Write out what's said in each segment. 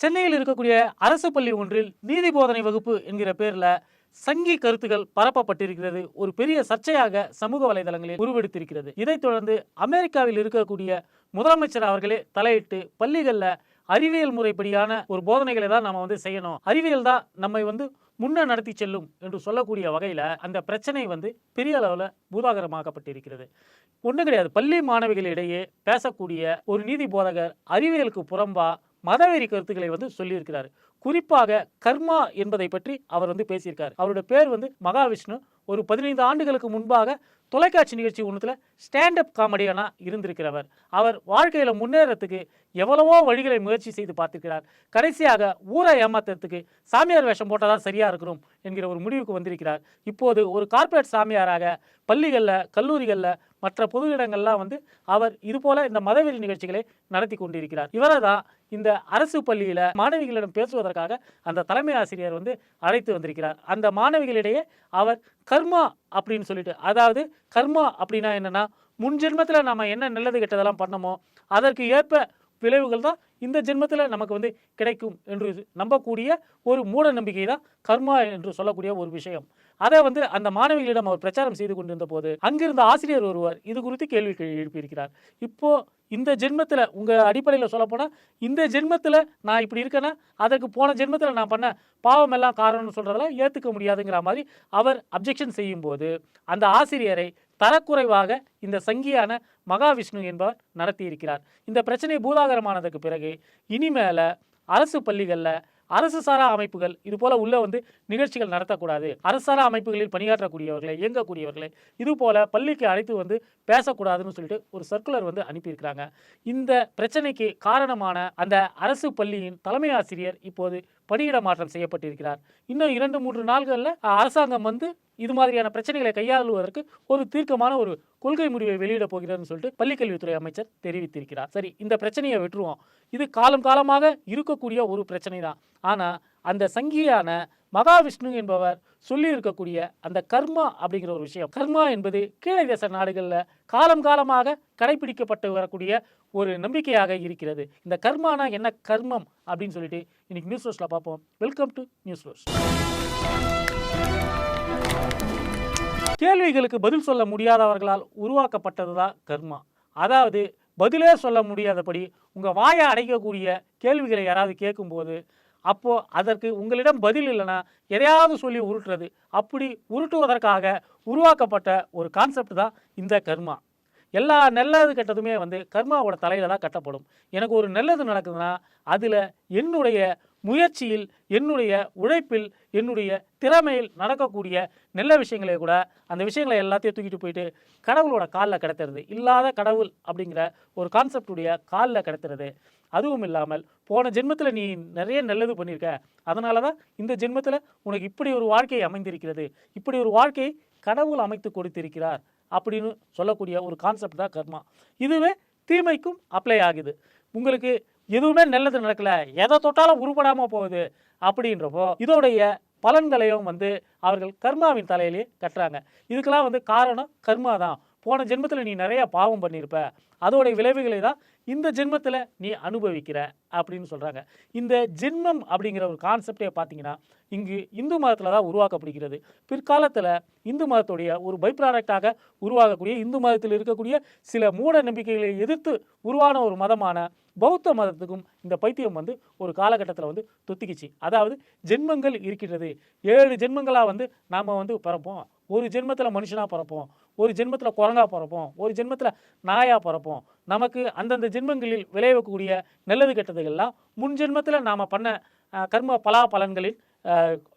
சென்னையில் இருக்கக்கூடிய அரசு பள்ளி ஒன்றில் நீதி போதனை வகுப்பு என்கிற பேரில் சங்கி கருத்துகள் பரப்பப்பட்டிருக்கிறது. ஒரு பெரிய சர்ச்சையாக சமூக வலைதளங்களில் உருவெடுத்திருக்கிறது. இதைத் தொடர்ந்து அமெரிக்காவில் இருக்கக்கூடிய முதலமைச்சர் அவர்களே தலையிட்டு பள்ளிகளில் அறிவியல் முறைப்படியான ஒரு போதனைகளை தான் நம்ம வந்து செய்யணும். அறிவியல் தான் நம்மை வந்து முன்ன நடத்தி செல்லும் என்று சொல்லக்கூடிய வகையில் அந்த பிரச்சனை வந்து பெரிய அளவில் பூதாகரமாக்கப்பட்டிருக்கிறது. ஒன்றும் கிடையாது. பள்ளி மாணவிகளிடையே பேசக்கூடிய ஒரு நீதி போதகர் அறிவியலுக்கு புறம்பா மதவெறி கருத்துக்களை வந்து சொல்லியிருக்கிறார். குறிப்பாக கர்மா என்பதை பற்றி அவர் வந்து பேசியிருக்கார். அவருடைய பேர் வந்து மகாவிஷ்ணு. ஒரு பதினைந்து ஆண்டுகளுக்கு முன்பாக தொலைக்காட்சி நிகழ்ச்சி ஒன்றுத்தில் ஸ்டாண்டப் காமெடியனாக இருந்திருக்கிறவர். அவர் வாழ்க்கையில் முன்னேறத்துக்கு எவ்வளவோ வழிகளை முயற்சி செய்து பார்த்திருக்கிறார். கடைசியாக ஊரை ஏமாத்துறதுக்கு சாமியார் வேஷம் போட்டால் தான் சரியாக இருக்கணும் என்கிற ஒரு முடிவுக்கு வந்திருக்கிறார். இப்போது ஒரு கார்ப்பரேட் சாமியாராக பள்ளிகளில் கல்லூரிகளில் மற்ற பொது இடங்கள்லாம் வந்து அவர் இதுபோல இந்த மதவெறி நிகழ்ச்சிகளை நடத்தி கொண்டிருக்கிறார். இவரை தான் இந்த அரசு பள்ளியில் மாணவிகளிடம் பேசுவதற்காக அந்த தலைமை ஆசிரியர் வந்து அழைத்து வந்திருக்கிறார். அந்த மாணவிகளிடையே அவர் கர்மா அப்படின்னு சொல்லிட்டு அதாவது கர்மா அப்படின்னா என்னன்னா முன் ஜென்மத்தில் நம்ம என்ன நல்லது கெட்டதெல்லாம் பண்ணமோ அதற்கு ஏற்ப விளைவுகள் தான் இந்த ஜென்மத்தில் நமக்கு வந்து கிடைக்கும் என்று நம்பக்கூடிய ஒரு மூட நம்பிக்கை தான் கர்மா என்று சொல்லக்கூடிய ஒரு விஷயம். அதை வந்து அந்த மாணவிகளிடம் அவர் பிரச்சாரம் செய்து கொண்டிருந்த போது அங்கிருந்த ஆசிரியர் ஒருவர் இது குறித்து கேள்வி எழுப்பியிருக்கிறார். இப்போ இந்த ஜென்மத்தில் உங்கள் அடிப்படையில் சொல்லப்போனால் இந்த ஜென்மத்தில் நான் இப்படி இருக்கேன்னா அதற்கு போன ஜென்மத்தில் நான் பண்ண பாவம் எல்லாம் காரணம்னு சொல்கிறதெல்லாம் ஏற்றுக்க முடியாதுங்கிற மாதிரி அவர் அப்ஜெக்ஷன் செய்யும்போது அந்த ஆசிரியரை தரக்குறைவாக இந்த சங்கியான மகாவிஷ்ணு என்பவர் நடத்தியிருக்கிறார். இந்த பிரச்சனை பூதாகரமானதுக்கு பிறகு இனிமேல அரசு பள்ளிகளில் அரசு சாரா அமைப்புகள் இது போல உள்ள வந்து நிகழ்ச்சிகள் நடத்தக்கூடாது. அரசாரா அமைப்புகளில் பணியாற்றக்கூடியவர்களை இயங்கக்கூடியவர்களை இது போல பள்ளிக்கு அழைத்து வந்து பேசக்கூடாதுன்னு சொல்லிட்டு ஒரு சர்க்குலர் வந்து அனுப்பியிருக்கிறாங்க. இந்த பிரச்சனைக்கு காரணமான அந்த அரசு பள்ளியின் தலைமை ஆசிரியர் இப்போது பணியிட மாற்றம் செய்யப்பட்டிருக்கிறார். இன்னும் இரண்டு மூன்று நாள்களில் அரசாங்கம் வந்து இது மாதிரியான பிரச்சனைகளை கையாளுவதற்கு ஒரு தீர்க்கமான ஒரு கொள்கை முடிவை வெளியிட போகிறார்னு சொல்லிட்டு பள்ளிக்கல்வித்துறை அமைச்சர் தெரிவித்திருக்கிறார். சரி இந்த பிரச்சனையை விட்டுருவோம். இது காலம் காலமாக இருக்கக்கூடிய ஒரு பிரச்சனை தான் ஆனால் அந்த சங்கியான மகாவிஷ்ணு என்பவர் சொல்லியிருக்கக்கூடிய அந்த கர்மா அப்படிங்கிற ஒரு விஷயம். கர்மா என்பது கீழே தேச நாடுகளில் காலம் காலமாக கடைபிடிக்கப்பட்டு வரக்கூடிய ஒரு நம்பிக்கையாக இருக்கிறது. இந்த கர்மானா என்ன கர்மம் அப்படின்னு சொல்லிட்டு இன்னைக்கு நியூஸ் ரோஸ்ல பார்ப்போம். வெல்கம் டு நியூஸ் ரோஸ் கேள்விகளுக்கு பதில் சொல்ல முடியாதவர்களால் உருவாக்கப்பட்டது தான் கர்மா. அதாவது பதிலே சொல்ல முடியாதபடி உங்கள் வாயை அடைக்கக்கூடிய கேள்விகளை யாராவது கேட்கும்போது அப்போது அதற்கு உங்களிடம் பதில் இல்லைன்னா எதையாவது சொல்லி உருட்டுறது. அப்படி உருட்டுவதற்காக உருவாக்கப்பட்ட ஒரு கான்செப்ட் தான் இந்த கர்மா. எல்லா நல்லது கெட்டதுமே வந்து கர்மாவோட தலையில் தான் கட்டப்படும். எனக்கு ஒரு நல்லது நடக்குதுன்னா அதில் என்னுடைய முயற்சியில் என்னுடைய உழைப்பில் என்னுடைய திறமையில் நடக்கக்கூடிய நல்ல விஷயங்களே கூட அந்த விஷயங்களை எல்லாத்தையும் தூக்கிட்டு போயிட்டு கடவுளோட காலில் கிடத்துறது. இல்லாத கடவுள் அப்படிங்கிற ஒரு கான்செப்டுடைய காலில் கிடத்துறது. அதுவும் இல்லாமல் போன ஜென்மத்தில் நீ நிறைய நல்லது பண்ணியிருக்க. அதனால தான் இந்த ஜென்மத்தில் உனக்கு இப்படி ஒரு வாழ்க்கை அமைந்திருக்கிறது. இப்படி ஒரு வாழ்க்கையை கடவுள் அமைத்து கொடுத்திருக்கிறார் அப்படின்னு சொல்லக்கூடிய ஒரு கான்செப்ட் தான் கர்மா. இதுவே தீமைக்கும் அப்ளை ஆகுது. உங்களுக்கு எதுவுமே நல்லது நடக்கல. எதை தொட்டாலும் உருப்படாமல் போகுது அப்படின்றப்போ இதோடைய பலன்களையும் வந்து அவர்கள் கர்மாவின் தலையிலேயே கட்டுறாங்க. இதுக்கெல்லாம் வந்து காரணம் கர்மா தான் போன ஜென்மத்தில் நீ நிறைய பாவம் பண்ணியிருப்ப அதோடைய விளைவுகளை தான் இந்த ஜென்மத்தில் நீ அனுபவிக்கிற அப்படின்னு சொல்கிறாங்க இந்த ஜென்மம் அப்படிங்கிற ஒரு கான்செப்டே பார்த்தீங்கன்னா இங்கு இந்து மதத்தில் தான் உருவாக்கப்படுகிறது. பிற்காலத்தில் இந்து மதத்துடைய ஒரு பை ப்ராடக்டாக உருவாகக்கூடிய இந்து மதத்தில் இருக்கக்கூடிய சில மூட நம்பிக்கைகளை எதிர்த்து உருவான ஒரு மதமான பௌத்த மதத்துக்கும் இந்த பைத்தியம் வந்து ஒரு காலகட்டத்தில் வந்து தொத்திக்கிச்சு. அதாவது ஜென்மங்கள் இருக்கின்றது. ஏழு ஜென்மங்களாக வந்து நாம் வந்து பிறப்போம். ஒரு ஜென்மத்தில் மனுஷனாக பிறப்போம். ஒரு ஜென்மத்தில் குரங்கா பிறப்போம் ஒரு ஜென்மத்தில் நாயாக பிறப்போம். நமக்கு அந்தந்த ஜென்மங்களில் விளைவிக்கக்கூடிய நல்லது கெட்டதுகள்லாம் முன் ஜென்மத்தில் நாம் பண்ண கர்ம பலா பலன்களின்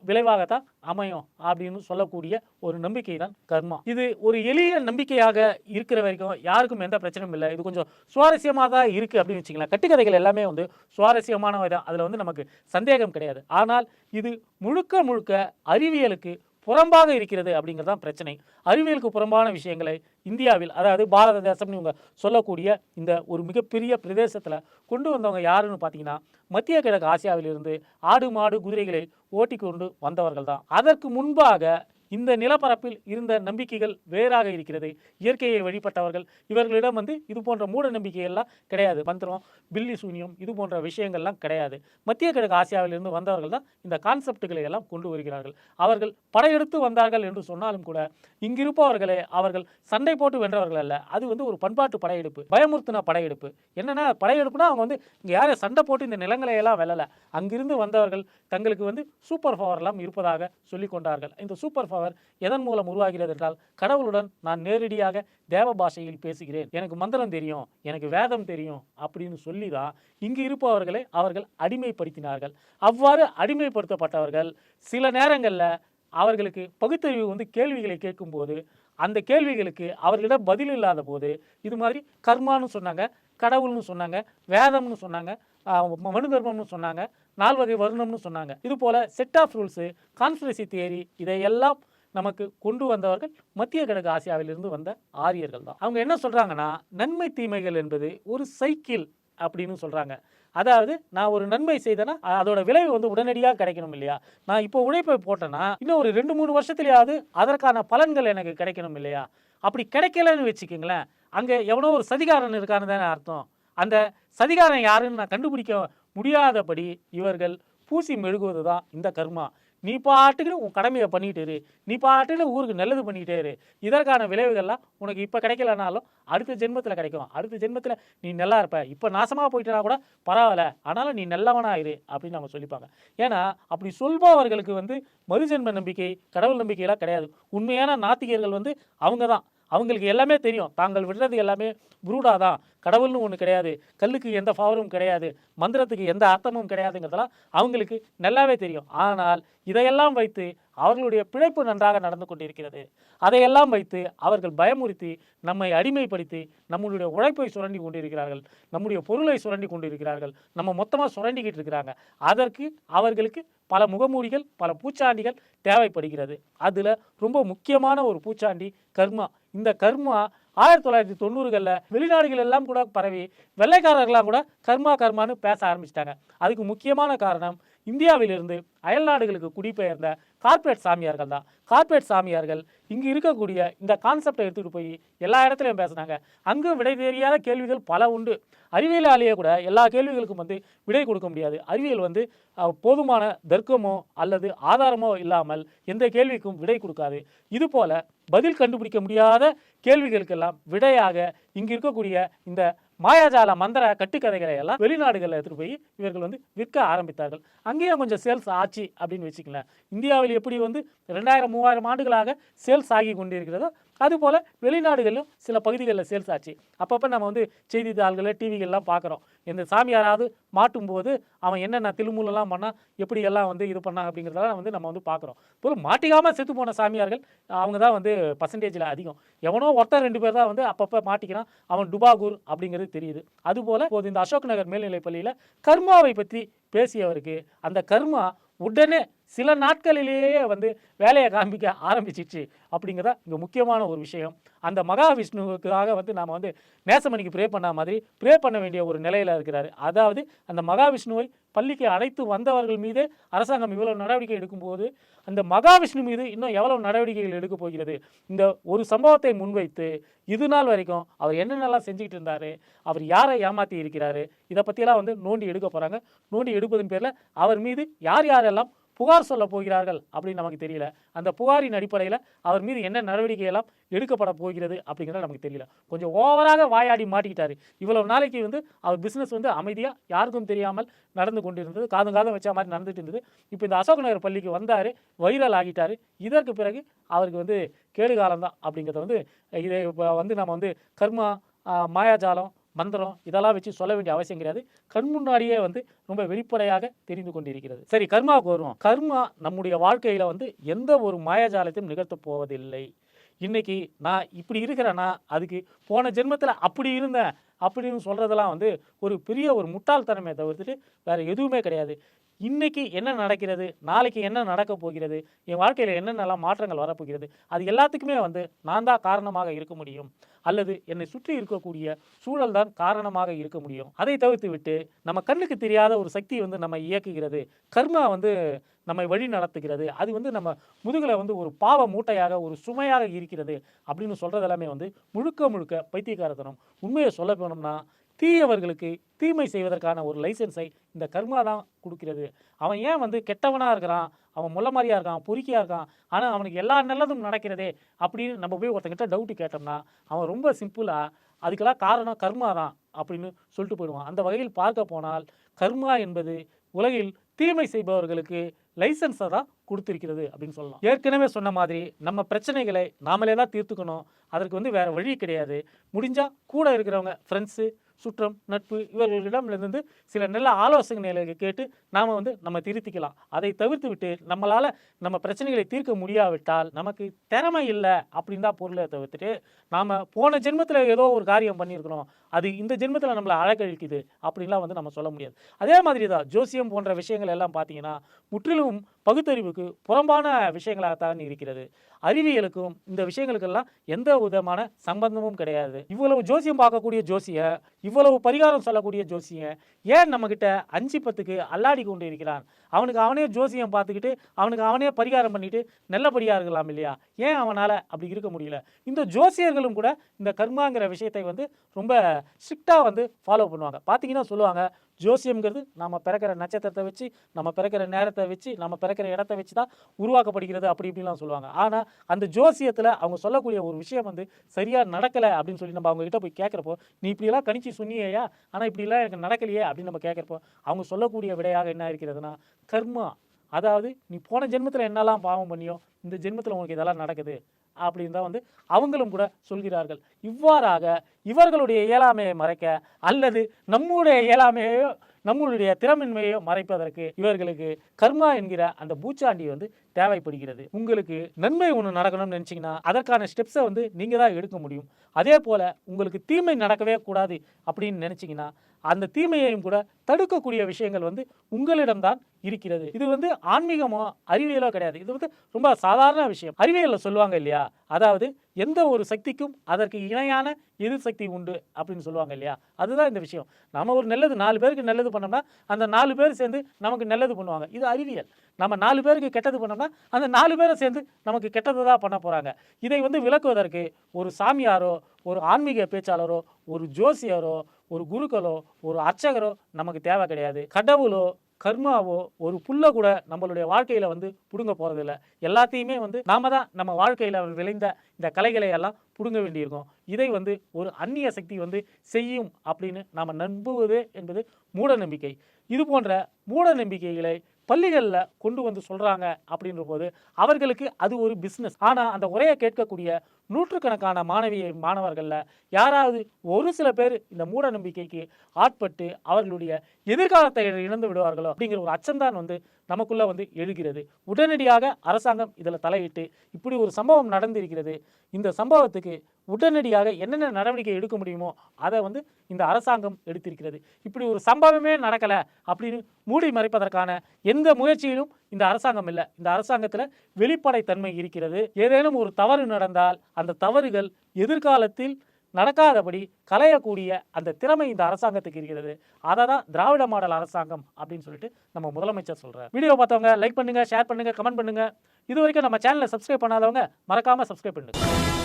விளைவாகத்தான் அமையும் அப்படின்னு சொல்லக்கூடிய ஒரு நம்பிக்கை தான் கர்மா. இது ஒரு எளிய நம்பிக்கையாக இருக்கிற வரைக்கும் யாருக்கும் எந்த பிரச்சனையும் இல்லை. இது கொஞ்சம் சுவாரஸ்யமாக தான் இருக்குது அப்படின்னு வச்சுக்கலாம் கட்டுக்கதைகள் எல்லாமே வந்து சுவாரஸ்யமானவை தான் அதில் வந்து நமக்கு சந்தேகம் கிடையாது. ஆனால் இது முழுக்க முழுக்க அறிவியலுக்கு புறம்பாக இருக்கிறது அப்படிங்கிறது தான் பிரச்சனை. அறிவியலுக்கு புறம்பான விஷயங்களை இந்தியாவில் அதாவது பாரத தேசம்னு இவங்க சொல்லக்கூடிய இந்த ஒரு மிகப்பெரிய பிரதேசத்தில் கொண்டு வந்தவங்க யாருன்னு பார்த்தீங்கன்னா மத்திய கிழக்கு ஆசியாவிலிருந்து ஆடு மாடு குதிரைகளை ஓட்டி கொண்டு வந்தவர்கள் தான் அதற்கு முன்பாக இந்த நிலப்பரப்பில் இருந்த நம்பிக்கைகள் வேறாக இருக்கிறது. இயற்கையை வழிபட்டவர்கள் இவர்களிடம் வந்து இது போன்ற மூட நம்பிக்கைகள்லாம் கிடையாது. மந்திரம் பில்லி சூனியம் இது போன்ற விஷயங்கள்லாம் கிடையாது. மத்திய கிழக்கு ஆசியாவிலிருந்து வந்தவர்கள் தான் இந்த கான்செப்டுகளை எல்லாம் கொண்டு வருகிறார்கள். அவர்கள் படையெடுத்து வந்தார்கள் என்று சொன்னாலும் கூட இங்கிருப்பவர்களே அவர்கள் சண்டை போட்டு வென்றவர்கள் அல்ல. அது வந்து ஒரு பண்பாட்டு படையெடுப்பு பயமுறுத்தின படையெடுப்பு. என்னென்னா படையெடுப்புனா அவங்க வந்து இங்கே யாரும் சண்டை போட்டு இந்த நிலங்களை எல்லாம் வெல்லலை. அங்கிருந்து வந்தவர்கள் தங்களுக்கு வந்து சூப்பர் பவர்லாம் இருப்பதாக சொல்லிக் கொண்டார்கள். இந்த சூப்பர் பவர் எதன் மூலம் உருவாகிறது என்றால் கடவுளுடன் நான் நேரடியாக தேவ பாஷையில் பேசுகிறேன். எனக்கு மந்திரம் தெரியும் எனக்கு வேதம் தெரியும் அப்படின்னு சொல்லி தான் இங்கு இருப்பவர்களை அவர்கள் அடிமைப்படுத்தினார்கள். அவ்வாறு அடிமைப்படுத்தப்பட்டவர்கள் சில நேரங்களில் அவர்களுக்கு பகுத்தறிவு வந்து கேள்விகளை கேட்கும்போது அந்த கேள்விகளுக்கு அவர்களிடம் பதில் இல்லாத போது இது மாதிரி கர்மான்னு சொன்னாங்க கடவுள்னு சொன்னாங்க வேதம்னு சொன்னாங்க மனு தர்மம்னு சொன்னாங்க நால்வகை வருணம்னு சொன்னாங்க. இது போல் set of rules conspiracy theory இதையெல்லாம் நமக்கு கொண்டு வந்தவர்கள் மத்திய கிழக்கு ஆசியாவிலிருந்து வந்த ஆரியர்கள் தான். அவங்க என்ன சொல்கிறாங்கன்னா நன்மை தீமைகள் என்பது ஒரு சைக்கிள் அப்படின்னு சொல்கிறாங்க அதாவது நான் ஒரு நன்மை செய்தேன்னா அதோட விளைவு வந்து உடனடியாக கிடைக்கணும் இல்லையா? நான் இப்போ உழைப்பை போட்டேன்னா இன்னும் ஒரு ரெண்டு மூணு வருஷத்துலையாவது அதற்கான பலன்கள் எனக்கு கிடைக்கணும் இல்லையா? அப்படி கிடைக்கலன்னு வச்சுக்கோங்களேன் அங்கே எவனோ ஒரு சதிகாரன் இருக்கான்னு தானே அர்த்தம். அந்த சதிகாரன் யாருன்னு நான் கண்டுபிடிக்க முடியாதபடி இவர்கள் பூசி மெழுகுவது தான் இந்த கர்மா. நீ பாட்டுக்கு உன் கடமையை பண்ணிட்டு இரு. நீ பாட்டுக்கு ஊருக்கு நல்லது பண்ணிக்கிட்டே இரு. இதற்கான விளைவுகள்லாம் உனக்கு இப்போ கிடைக்கலனாலும் அடுத்த ஜென்மத்தில் கிடைக்கும். அடுத்த ஜென்மத்தில் நீ நல்லா இருப்ப. இப்போ நாசமாக போயிட்டனா கூட பரவாயில்ல. ஆனாலும் நீ நல்லவனாக இரு அப்படின்னு அவங்க சொல்லிப்பாங்க. ஏன்னா அப்படி சொல்பவர்களுக்கு வந்து மறுஜென்ம நம்பிக்கை கடவுள் நம்பிக்கையெல்லாம் கிடையாது. உண்மையான நாத்திகர்கள் வந்து அவங்க தான் அவங்களுக்கு எல்லாமே தெரியும். தாங்கள் விடுறது எல்லாமே புரூடா தான். கடவுள்னு ஒன்று கிடையாது. கல்லுக்கு எந்த பவரும் கிடையாது. மந்திரத்துக்கு எந்த அர்த்தமும் கிடையாதுங்கிறதெல்லாம் அவங்களுக்கு நல்லாவே தெரியும். ஆனால் இதையெல்லாம் வைத்து அவர்களுடைய பிழைப்பு நன்றாக நடந்து கொண்டிருக்கிறது. அதையெல்லாம் வைத்து அவர்கள் பயமுறுத்தி நம்மை அடிமைப்படுத்தி நம்மளுடைய உழைப்பை சுரண்டி கொண்டிருக்கிறார்கள். நம்முடைய பொருளை சுரண்டி கொண்டிருக்கிறார்கள். நம்ம மொத்தமாக சுரண்டிக்கிட்டு இருக்கிறாங்க. அதற்கு அவர்களுக்கு பல முகமூடிகள் பல பூச்சாண்டிகள் தேவைப்படுகிறது. அதில் ரொம்ப முக்கியமான ஒரு பூச்சாண்டி கர்மா. இந்த கர்மா ஆயிரத்தி தொள்ளாயிரத்தி தொண்ணூறுகளில் வெளிநாடுகள் எல்லாம் கூட பரவி வெள்ளைக்காரர்களாம் கூட கர்மா கர்மான்னு பேச ஆரம்பிச்சிட்டாங்க. அதுக்கு முக்கியமான காரணம் இந்தியாவிலிருந்து அயல்நாடுகளுக்கு குடிபெயர்ந்த கார்ப்பரேட் சாமியார்கள் தான். கார்ப்பரேட் சாமியார்கள் இங்கே இருக்கக்கூடிய இந்த கான்செப்டை எடுத்துகிட்டு போய் எல்லா இடத்துலையும் பேசுனாங்க. அங்கும் விடை தெரியாத கேள்விகள் பல உண்டு. அறிவியலாலேயே கூட எல்லா கேள்விகளுக்கும் வந்து விடை கொடுக்க முடியாது. அறிவியல் வந்து போதுமான தர்க்கமோ அல்லது ஆதாரமோ இல்லாமல் எந்த கேள்விக்கும் விடை கொடுக்காது. இதுபோல் பதில் கண்டுபிடிக்க முடியாத கேள்விகளுக்கெல்லாம் விடையாக இங்கே இருக்கக்கூடிய இந்த மாயாஜால மந்திர கட்டுக்கதைகளை எல்லாம் வெளிநாடுகளில் எடுத்துகிட்டு போய் இவர்கள் வந்து விற்க ஆரம்பித்தார்கள். அங்கேயும் கொஞ்சம் சேல்ஸ் ஆச்சு அப்படின்னு வச்சுக்கலாம் இந்தியாவில் எப்படி வந்து ரெண்டாயிரம் மூவாயிரம் ஆண்டுகளாக சேல்ஸ் ஆகி கொண்டிருக்கிறதோ அதுபோல் வெளிநாடுகளிலும் சில பகுதிகளில் சேல்ஸ் ஆச்சு. அப்பப்போ நம்ம வந்து செய்தித்தாள்களில் டிவிகள்லாம் பார்க்குறோம். இந்த சாமியாராவது மாட்டும் போது அவன் என்னென்ன திருமூலெல்லாம் பண்ணால் எப்படி எல்லாம் வந்து இது பண்ணாங்க அப்படிங்கிறதெல்லாம் வந்து நம்ம வந்து பார்க்குறோம். இப்போ மாட்டிக்காமல் செத்து போன சாமியார்கள் அவங்க தான் வந்து பர்சன்டேஜில் அதிகம். எவனோ ஒருத்தர் ரெண்டு பேர் தான் வந்து அப்பப்போ மாட்டிக்கிறான். அவன் டுபாகூர் அப்படிங்கிறது தெரியுது. அதுபோல் இப்போது இந்த அசோக் நகர் மேல்நிலைப் பள்ளியில் கர்மாவை பற்றி பேசியவருக்கு அந்த கர்மா உடனே சில நாட்களிலேயே வந்து வேலையை காண்பிக்க ஆரம்பிச்சிச்சு அப்படிங்கிறத இங்கே முக்கியமான ஒரு விஷயம். அந்த மகாவிஷ்ணுவுக்காக வந்து நாம் வந்து நேசமணிக்கு ப்ரே பண்ண மாதிரி ப்ரே பண்ண வேண்டிய ஒரு நிலையில் இருக்கிறார். அதாவது அந்த மகாவிஷ்ணுவை பள்ளிக்கு அழைத்து வந்தவர்கள் மீது அரசாங்கம் இவ்வளவு நடவடிக்கை எடுக்கும்போது அந்த மகாவிஷ்ணு மீது இன்னும் எவ்வளவு நடவடிக்கைகள் எடுக்க போகிறது? இந்த ஒரு சம்பவத்தை முன்வைத்து இது நாள் வரைக்கும் அவர் என்னென்னலாம் செஞ்சுக்கிட்டு இருந்தாரு? அவர் யாரை ஏமாற்றி இருக்கிறாரு? இதை பற்றியெல்லாம் வந்து நோண்டி எடுக்க போகிறாங்க நோண்டி எடுப்பதன் பேரில் அவர் மீது யார் யாரெல்லாம் புகார் சொல்ல போகிறார்கள் அப்படின்னு நமக்கு தெரியல. அந்த புகாரின் அடிப்படையில் அவர் மீது என்ன நடவடிக்கை எல்லாம் எடுக்கப்பட போகிறது அப்படிங்கிறது நமக்கு தெரியல. கொஞ்சம் ஓவராக வாயாடி மாட்டிக்கிட்டாரு. இவ்வளவு நாளைக்கு வந்து அவர் பிஸ்னஸ் வந்து அமைதியாக யாருக்கும் தெரியாமல் நடந்து கொண்டிருந்தது. காதும் காதம் வச்ச மாதிரி நடந்துட்டு இருந்தது. இப்போ இந்த அசோக் நகர் பள்ளிக்கு வந்தார் வைரல் ஆகிட்டார். இதற்கு பிறகு அவருக்கு வந்து கேடுகாலம் தான் அப்படிங்கிறத வந்து இதை இப்போ வந்து நம்ம வந்து கர்மா மாயாஜாலம் மந்திரம் இதெல்லாம் வச்சு சொல்ல வேண்டிய அவசியம் கிடையாது. கண் முன்னாடியே வந்து ரொம்ப வெளிப்படையாக தெரிந்து கொண்டிருக்கிறது. சரி கர்மாவுக்கு வருவோம். கர்மா நம்முடைய வாழ்க்கையில் வந்து எந்த ஒரு மாயாஜாலத்தையும் நிகழ்த்தப் போவதில்லை. இன்னைக்கு நான் இப்படி இருக்கிறேன்னா அதுக்கு போன ஜென்மத்தில் அப்படி இருந்தேன். அப்படின்னு சொல்கிறதெல்லாம் வந்து ஒரு பெரிய ஒரு முட்டாள்தனமே தவிர்த்துட்டு வேறு எதுவுமே கிடையாது. இன்னைக்கு என்ன நடக்கிறது? நாளைக்கு என்ன நடக்க போகிறது? என் வாழ்க்கையில் என்னென்னலாம் மாற்றங்கள் வரப்போகிறது? அது எல்லாத்துக்குமே வந்து நான் தான் காரணமாக இருக்க முடியும். அல்லது என்னை சுற்றி இருக்கக்கூடிய சூழல் தான் காரணமாக இருக்க முடியும். அதை தவிர்த்து விட்டு நம்ம கண்ணுக்கு தெரியாத ஒரு சக்தி வந்து நம்ம இயக்குகிறது. கர்மா வந்து நம்மை வழி நடத்துகிறது. அது வந்து நம்ம முதுகில் வந்து ஒரு பாவ மூட்டையாக ஒரு சுமையாக இருக்கிறது அப்படின்னு சொல்கிறது எல்லாமே வந்து முழுக்க முழுக்க பைத்தியக்காரத்தனம். உண்மையை சொல்ல போனோம்னா தீயவர்களுக்கு தீமை செய்வதற்கான ஒரு லைசன்ஸை இந்த கர்மா தான் கொடுக்கிறது. அவன் ஏன் வந்து கெட்டவனாக இருக்கிறான்? அவன் முள்ள மாதிரியா இருக்கான்? பொறுக்கியாக இருக்கான்? ஆனால் அவனுக்கு எல்லா நல்லதும் நடக்கிறதே அப்படின்னு நம்ம போய் ஒருத்தங்கிட்ட டவுட்டு கேட்டோம்னா அவன் ரொம்ப சிம்பிளாக அதுக்கெல்லாம் காரணம் கர்மா தான் அப்படின்னு சொல்லிட்டு போயிடுவான். அந்த வகையில் பார்க்க போனால் கர்மா என்பது உலகில் தீமை செய்பவர்களுக்கு லைசன்ஸை தான் கொடுத்திருக்கிறது அப்படின்னு சொல்லலாம். ஏற்கனவே சொன்ன மாதிரி நம்ம பிரச்சனைகளை நாமளே தான் தீர்த்துக்கணும். அதற்கு வந்து வேறு வழி கிடையாது. முடிஞ்சால் கூட இருக்கிறவங்க ஃப்ரெண்ட்ஸு சுற்றம் நட்பு இவர்களிடமிருந்து சில நல்ல ஆலோசனைகளை கேட்டு நாம் வந்து நம்ம திருத்திக்கலாம். அதை தவிர்த்து விட்டு நம்மளால் நம்ம பிரச்சனைகளை தீர்க்க முடியாவிட்டால் நமக்கு திறமை இல்லை அப்படின்னு தான் பொருளை தவிர்த்துட்டு நாம் போன ஜென்மத்தில் ஏதோ ஒரு காரியம் பண்ணியிருக்கிறோம். அது இந்த ஜென்மத்தில் நம்மளை அழகழிக்குது அப்படின்லாம் வந்து நம்ம சொல்ல முடியாது. அதே மாதிரி தான் ஜோசியம் போன்ற விஷயங்கள் எல்லாம் பார்த்தீங்கன்னா முற்றிலும் பகுத்தறிவுக்கு புறம்பான விஷயங்களாகத்தான் இருக்கிறது. அறிவியலுக்கும் இந்த விஷயங்களுக்கெல்லாம் எந்த விதமான சம்பந்தமும் கிடையாது. இவ்வளவு ஜோசியம் பார்க்கக்கூடிய ஜோசிய இவ்வளவு பரிகாரம் சொல்லக்கூடிய ஜோசிய ஏன் நம்மக்கிட்ட அஞ்சு பத்துக்கு அல்லாடி கொண்டு இருக்கிறான்? அவனுக்கு அவனே ஜோசியம் பார்த்துக்கிட்டு அவனுக்கு அவனே பரிகாரம் பண்ணிட்டு நல்லபடியாக இருக்கலாம் இல்லையா? ஏன் அவனால் அப்படி இருக்க முடியல? இந்த ஜோசியர்களும் கூட இந்த கர்மாங்கிற விஷயத்தை வந்து ரொம்ப ஸ்ட்ரிக்டாக வந்து ஃபாலோ பண்ணுவாங்க. பார்த்தீங்கன்னா சொல்லுவாங்க ஜோசியம்ங்கிறது நம்ம பிறக்கிற நட்சத்திரத்தை வச்சு நம்ம பிறக்கிற நேரத்தை வச்சு நம்ம பிறக்கிற இடத்த வச்சு தான் உருவாக்கப்படுகிறது அப்படி இப்படிலாம் சொல்லுவாங்க. ஆனால் அந்த ஜோசியத்தில் அவங்க சொல்லக்கூடிய ஒரு விஷயம் வந்து சரியாக நடக்கலை அப்படின்னு சொல்லி நம்ம அவங்ககிட்ட போய் கேட்குறப்போ நீ இப்படியெல்லாம் கணிச்சு சொன்னியேயா? ஆனால் இப்படிலாம் எனக்கு நடக்கலையே அப்படின்னு நம்ம கேட்குறப்போ அவங்க சொல்லக்கூடிய விடையாக என்ன இருக்கிறதுனா கர்மா. அதாவது நீ போன ஜென்மத்தில் என்னெல்லாம் பாவம் பண்ணியோ இந்த ஜென்மத்தில் உனக்கு இதெல்லாம் நடக்குது அப்படின்னு தான் வந்து அவங்களும் கூட சொல்கிறார்கள். இவ்வாறாக இவர்களுடைய இயலாமையை மறைக்க அல்லது நம்முடைய இயலாமையோ நம்மளுடைய திறமின்மையோ மறைப்பதற்கு இவர்களுக்கு கர்மா என்கிற அந்த பூச்சாண்டி வந்து தேவைப்படுகிறது. உங்களுக்கு நன்மை ஒன்று நடக்கணும்னு நினச்சிங்கன்னா அதற்கான ஸ்டெப்ஸை வந்து நீங்கள் தான் எடுக்க முடியும். அதே போல் உங்களுக்கு தீமை நடக்கவே கூடாது அப்படின்னு நினச்சிங்கன்னா அந்த தீமையையும் கூட தடுக்கக்கூடிய விஷயங்கள் வந்து உங்களிடம்தான் இருக்கிறது. இது வந்து ஆன்மீகமோ அறிவியலோ கிடையாது. இது வந்து ரொம்ப சாதாரண விஷயம். அறிவியலில் சொல்லுவாங்க இல்லையா? அதாவது எந்த ஒரு சக்திக்கும் அதற்கு இணையான எதிர் சக்தி உண்டு அப்படின்னு சொல்லுவாங்க இல்லையா? அதுதான் இந்த விஷயம். நம்ம ஒரு நல்லது நாலு பேருக்கு நல்லது பண்ணோம்னா அந்த நாலு பேர் சேர்ந்து நமக்கு நல்லது பண்ணுவாங்க. இது அறிவியல். நம்ம நாலு பேருக்கு கெட்டது பண்ணோம்னா அந்த நாலு பேரை சேர்ந்து நமக்கு கெட்டது தான் பண்ண போகிறாங்க இதை வந்து விளக்குவதற்கு ஒரு சாமியாரோ ஒரு ஆன்மீக பேச்சாளரோ ஒரு ஜோசியரோ ஒரு குருக்களோ ஒரு அர்ச்சகரோ நமக்கு தேவை கிடையாது. கடவுளோ கர்மாவோ ஒரு புல்ல கூட நம்மளுடைய வாழ்க்கையில் வந்து பிடுங்க போகிறதில்ல எல்லாத்தையுமே வந்து நாம தான் நம்ம வாழ்க்கையில் விளைந்த இந்த கலைகளை எல்லாம் பிடுங்க வேண்டியிருக்கும். இதை வந்து ஒரு அந்நிய சக்தி வந்து செய்யும் அப்படின்னு நாம் நம்புவது என்பது மூட நம்பிக்கை. இது போன்ற மூட நம்பிக்கைகளை பள்ளிகளில் கொண்டு வந்து சொல்கிறாங்க அப்படின்ற போது அவர்களுக்கு அது ஒரு பிஸ்னஸ் ஆனால் அந்த உரையை கேட்கக்கூடிய நூற்றுக்கணக்கான மாணவிய மாணவர்களில் யாராவது ஒரு சில பேர் இந்த மூட நம்பிக்கைக்கு ஆட்பட்டு அவர்களுடைய எதிர்காலத்தை இழந்து விடுவார்களோ அப்படிங்கிற ஒரு அச்சம்தான் வந்து நமக்குள்ளே வந்து எழுகிறது. உடனடியாக அரசாங்கம் இதில் தலையிட்டு இப்படி ஒரு சம்பவம் நடந்திருக்கிறது. இந்த சம்பவத்துக்கு உடனடியாக என்னென்ன நடவடிக்கை எடுக்க முடியுமோ அதை வந்து இந்த அரசாங்கம் எடுத்திருக்கிறது. இப்படி ஒரு சம்பவமே நடக்கலை அப்படின்னு மூடி மறைப்பதற்கான எந்த முயற்சியிலும் இந்த அரசாங்கம் இல்லை. இந்த அரசாங்கத்தில் வெளிப்படைத்தன்மை இருக்கிறது. ஏதேனும் ஒரு தவறு நடந்தால் அந்த தவறுகள் எதிர்காலத்தில் நடக்காதபடி கலையக்கூடிய அந்த திறமை இந்த அரசாங்கத்துக்கு இருக்கிறது. அதை தான் திராவிட மாடல் அரசாங்கம் அப்படின்னு சொல்லிட்டு நம்ம முதலமைச்சர் சொல்கிறார் வீடியோ பார்த்தவங்க லைக் பண்ணுங்க ஷேர் பண்ணுங்க கமெண்ட் பண்ணுங்க. இது வரைக்கும் நம்ம சேனலை சப்ஸ்கிரைப் பண்ணாதவங்க மறக்காம சப்ஸ்கிரைப் பண்ணுங்க